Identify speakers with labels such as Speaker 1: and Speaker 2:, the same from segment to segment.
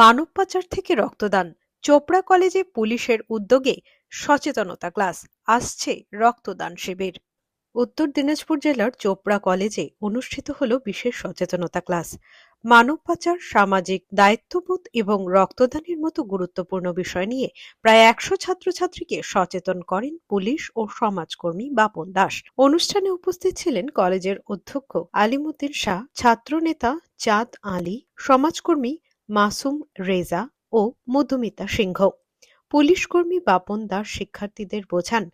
Speaker 1: মানব পাচার থেকে রক্তদান। চোপড়া কলেজে পুলিশের উদ্যোগে সচেতনতা ক্লাস। আসছে রক্তদান শিবির। উত্তর দিনাজপুর জেলার চোপড়া কলেজে অনুষ্ঠিত হল বিশেষ সচেতনতা ক্লাস। মানব পাচার সামাজিক দায়িত্ববোধ এবং রক্তদানের মতো গুরুত্বপূর্ণ বিষয় নিয়ে প্রায় একশো ছাত্রছাত্রীকে সচেতন করেন পুলিশ ও সমাজকর্মী বাপন দাস। অনুষ্ঠানে উপস্থিত ছিলেন কলেজের অধ্যক্ষ আলিমুদ্দিন শাহ, ছাত্রনেতা চাঁদ আলী, সমাজকর্মী মাসুম, রেজা ও মধুমিতা সিংহ। পুলিশ কর্মী বাপন দাস শিক্ষার্থীদের বোঝান,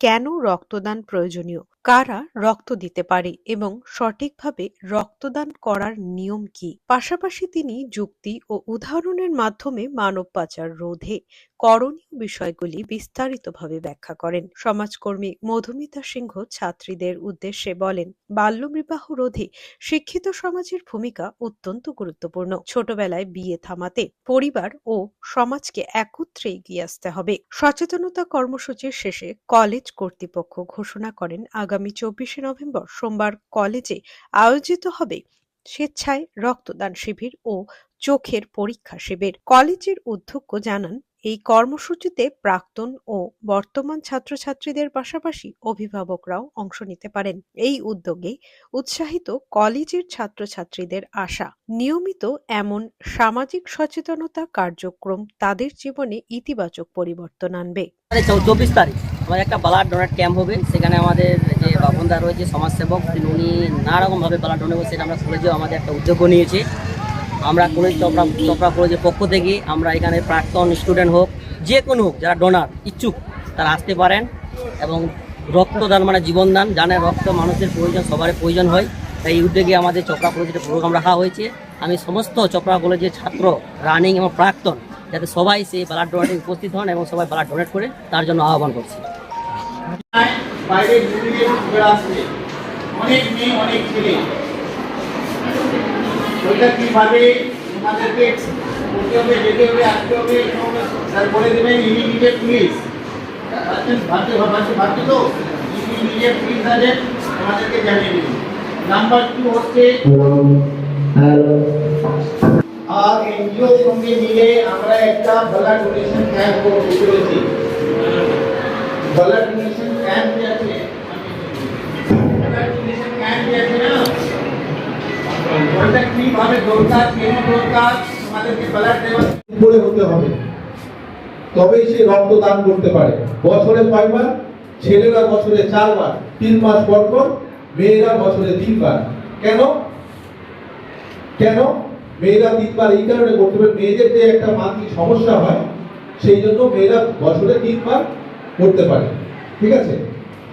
Speaker 1: কেন রক্তদান প্রয়োজনীয়? কারা রক্ত দিতে পারে এবং সঠিকভাবে রক্তদান করার নিয়ম কি? পাশাপাশি তিনি যুক্তি ও উদাহরণের মাধ্যমে মানব পাচার রোধে করণীয় বিষয়গুলি বিস্তারিতভাবে ব্যাখ্যা করেন। সমাজকর্মী মধুমিতা সিংহ ছাত্রীদের উদ্দেশ্যে বলেন, বাল্যবিবাহ রোধে শিক্ষিত সমাজের ভূমিকা অত্যন্ত গুরুত্বপূর্ণ। ছোটবেলায় বিয়ে থামাতে পরিবার ও সমাজকে একত্রে এগিয়ে আসতে হবে। সচেতনতা কর্মসূচির শেষে কলেজ কর্তৃপক্ষ ঘোষণা করেন, আগামী চব্বিশে নভেম্বর সোমবার কলেজে আয়োজিত হবে স্বেচ্ছায় রক্তদান শিবির ও চোখের পরীক্ষা শিবির। কলেজের অধ্যক্ষ জানান এই কর্মসূচিতে প্রাক্তন ও বর্তমান ছাত্রছাত্রীদের পাশাপাশি অভিভাবকরাও অংশ নিতে পারেন। এই উদ্যোগে উৎসাহিত কলেজের ছাত্রছাত্রীদের আশা। নিয়মিত এমন সামাজিক সচেতনতা কার্যক্রম তাদের জীবনে ইতিবাচক পরিবর্তন আনবে।
Speaker 2: আরে চব্বিশ তারিখ আমাদের একটা ব্লাড ডোনেট ক্যাম্প হবে। সেখানে আমাদের যে বাপনদা রয়েছে, সমাজসেবক উনি নানা রকমভাবে ব্লাড ডোনেট সেটা আমরা আমাদের একটা উদ্যোগ নিয়েছি। আমরা কলেজ চপড়া চপড়া কলেজের পক্ষ থেকে আমরা এখানে প্রাক্তন স্টুডেন্ট হোক, যে কোনো হোক, যারা ডোনার ইচ্ছুক, তারা আসতে পারেন এবং রক্তদান মানে জীবনদান। জানে রক্ত মানুষের প্রয়োজন, সবারই প্রয়োজন হয়। তাই এই উদ্যোগে আমাদের চপড়া কলেজে একটা প্রোগ্রাম রাখা হয়েছে। আমি সমস্ত চপড়া কলেজের ছাত্র রানিং এবং প্রাক্তন, যাতে সবাই সেই ব্লাড ডোনেটে উপস্থিত হন এবং সবাই ব্লাড ডোনেট করে, তার জন্য আহ্বান করছি।
Speaker 3: বাইরে অনেক মেয়ে, অনেক ছেলে। ওইটা কীভাবে তোমাদেরকে করতে হবে যেতে হবে আসতে হবে স্যার বলে দেবেন ইমিডিয়েট পুলিশ। ভাবছেন ভাবতে ভাবছে ভাবছে তো ইমিডিয়েট পুলিশ আছেন, তোমাদেরকে জানিয়ে দেবেন। নাম্বার টু হচ্ছে, আর এনজিওর সঙ্গে মিলে আমরা একটা ব্লাড ডোনেশন ক্যাম্প করতে চলেছি। ব্লাড
Speaker 4: তবেই সে রক্তদান করতে পারে। বছরে কয়বার? ছেলেরা বছরে চারবার। তিন মাস পর পর মেয়েরা বছরে তিনবার। কেন? কেন? মেয়েরা তিনবার এই কারণে করতে পারে। মেয়েদের যে একটা মানসিক সমস্যা হয় সেই জন্য মেয়েরা বছরে তিনবার করতে পারে। ঠিক আছে?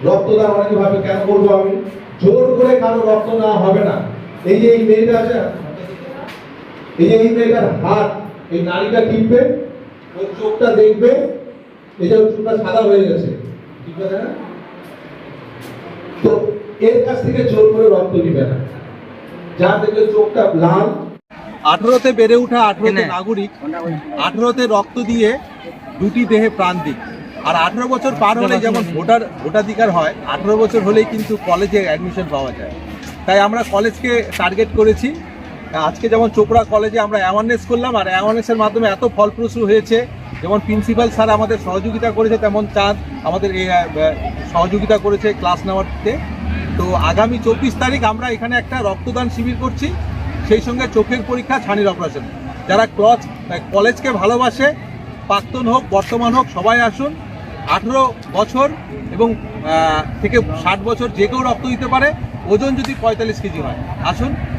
Speaker 4: রক্তদান অনেকে ভাবে কেন করব আমি? জোর করে কারও রক্ত নেওয়া হবে না। এই যে এই মেয়েটা আছে না, এই যে এই মেয়েটার হাত এই নারীটা টিপবে ওই চোখটা দেখবে এই যে ওর চোখটা সাদা হয়ে গেছে। ঠিক আছে না তো এর কাছ থেকে জোর করে রক্ত নিবে না। যা থেকে চোখটা লাল।
Speaker 5: আঠারোতে বেড়ে ওঠা আঠারোতে নাগরিক আঠারোতে রক্ত দিয়ে দুটি দেহে প্রাণ দিক। আর আঠারো বছর পার হলে যেমন ভোটার ভোটাধিকার হয় আঠারো বছর হলেই কিন্তু কলেজে অ্যাডমিশন পাওয়া যায়। তাই আমরা কলেজকে টার্গেট করেছি। আজকে যেমন চোপড়া কলেজে আমরা অ্যাওয়ারনেস করলাম, আর অ্যাওয়ারনেসের মাধ্যমে এত ফলপ্রসূ হয়েছে, যেমন প্রিন্সিপাল স্যার আমাদের সহযোগিতা করেছে, তেমন চাঁদ আমাদের সহযোগিতা করেছে ক্লাস নেওয়াতে। তো আগামী চব্বিশ তারিখ আমরা এখানে একটা রক্তদান শিবির করছি, সেই সঙ্গে চোখের পরীক্ষা, ছানির অপারেশন যারা ক্লজ কলেজকে ভালোবাসে, প্রাক্তন হোক, বর্তমান হোক, সবাই আসুন। আঠেরো বছর এবং থেকে ষাট বছর যে কেউ রক্ত দিতে পারে, ওজন যদি পঁয়তাল্লিশ কেজি হয়, আসুন।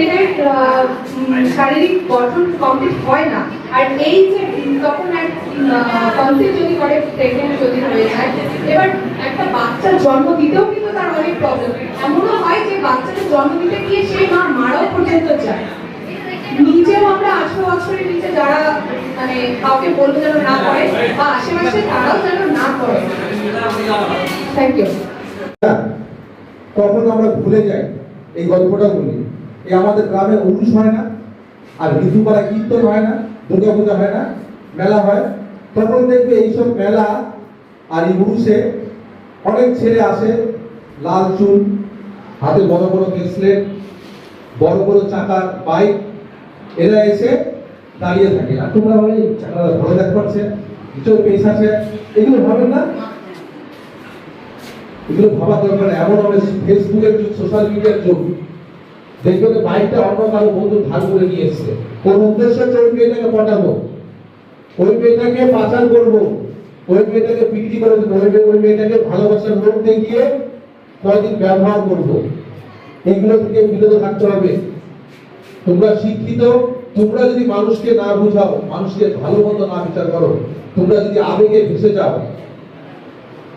Speaker 6: উম, শারীরিক গঠন কমপ্লিট হয় না। আর এই যে তখন এক কনসেপ্ট যদি করে প্রেগনেন্ট যদি হয়ে যায় এবার একটা বাচ্চার জন্ম দিতেও কিন্তু তার অনেক প্রবলেম এমনও হয় যে বাচ্চাকে জন্ম দিতে গিয়ে সেই মা মারাও পর্যন্ত যায়। নিজেও আমরা আঠারো বছরের নিচে যারা মানে কাউকে বলব যেন না করে বা আশেপাশে তারাও যেন না করে। থ্যাংক ইউ
Speaker 4: তখন আমরা ভুলে যাই এই গল্পটা বলি। এই আমাদের গ্রামে উরুষ হয় না, আর ঋতুপাড়া কীর্তন হয় না দুর্গা পূজা হয় না, মেলা হয়। তখন দেখবে এইসব মেলা আর এই উরুষে অনেক ছেলে আসে, লাল চুল, হাতে বড় বড় ব্রেসলেট বড় বড় চাকার বাইক এরা এসে দাঁড়িয়ে থাকে। আর তোমরা এই চাকাটা ভালো দেখতে পাচ্ছে কিছু পেশ আছে। এগুলো ভাবেন না? এগুলো ভাবার দরকার এমন হবে ফেসবুকের যুগ সোশ্যাল মিডিয়ার যুগ। দেখবে যে বাইকটা অন্য কারও বন্ধু ধার করে নিয়ে এসছে। কোন উদ্দেশ্য ওই মেয়েটাকে পটাবো ওই মেয়েটাকে পাচার করব। ওই মেয়েটাকে বিক্রি করে দেবো। ওই ওই মেয়েটাকে ভালোবাসার লোক দেখিয়ে কয়দিন ব্যবহার করব। এগুলো থেকে বিরত থাকতে হবে। তোমরা শিক্ষিত, তোমরা যদি মানুষকে না বুঝাও, মানুষকে ভালো মতো না বিচার করো, তোমরা যদি আবেগে ভেসে যাও,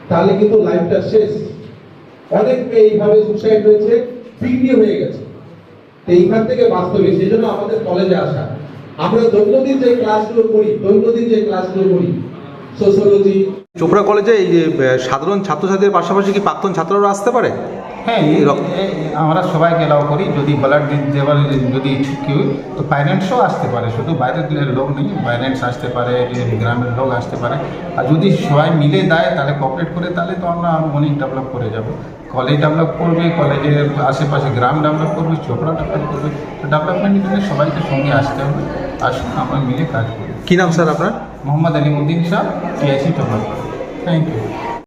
Speaker 4: তাহলে কিন্তু লাইফটা শেষ। অনেক মেয়ে এইভাবে সুসাইড হয়েছে বিক্রি হয়ে গেছে। এইখান থেকে বাস্তবে সেই জন্য আমাদের কলেজে আসা। আমরা দৈনন্দিন যে ক্লাসগুলো করি, দৈনন্দিন যে ক্লাসগুলো করি সোশ্যোলজি
Speaker 5: চোপড়া কলেজে সাধারণ ছাত্রছাত্রীদের পাশাপাশি কি প্রাক্তন ছাত্ররা আসতে পারে?
Speaker 7: হ্যাঁ আমরা সবাইকে এলাও করি যদি ব্লাড দেওয়ার যদি কেউ তো প্যারেন্টসও আসতে পারে শুধু বাইরের লোক নেই প্যারেন্টস আসতে পারে গ্রামের লোক আসতে পারে আর যদি সবাই মিলে দেয় তাহলে কোঅপারেট করে তাহলে তো আমরা অনেক ডেভেলপ করে যাব কলেজ ডেভেলপ করবে কলেজের আশেপাশে গ্রাম ডেভেলপ করবে চোপড়া ডেভেলপ করবে তো ডেভেলপমেন্টের জন্য সবাইকে সঙ্গে আসতে হবে আসুন আমরা মিলে কাজ করি
Speaker 5: কি নাম স্যার আপনার
Speaker 7: Mohammad Alimuddin Shah TIC develop thank you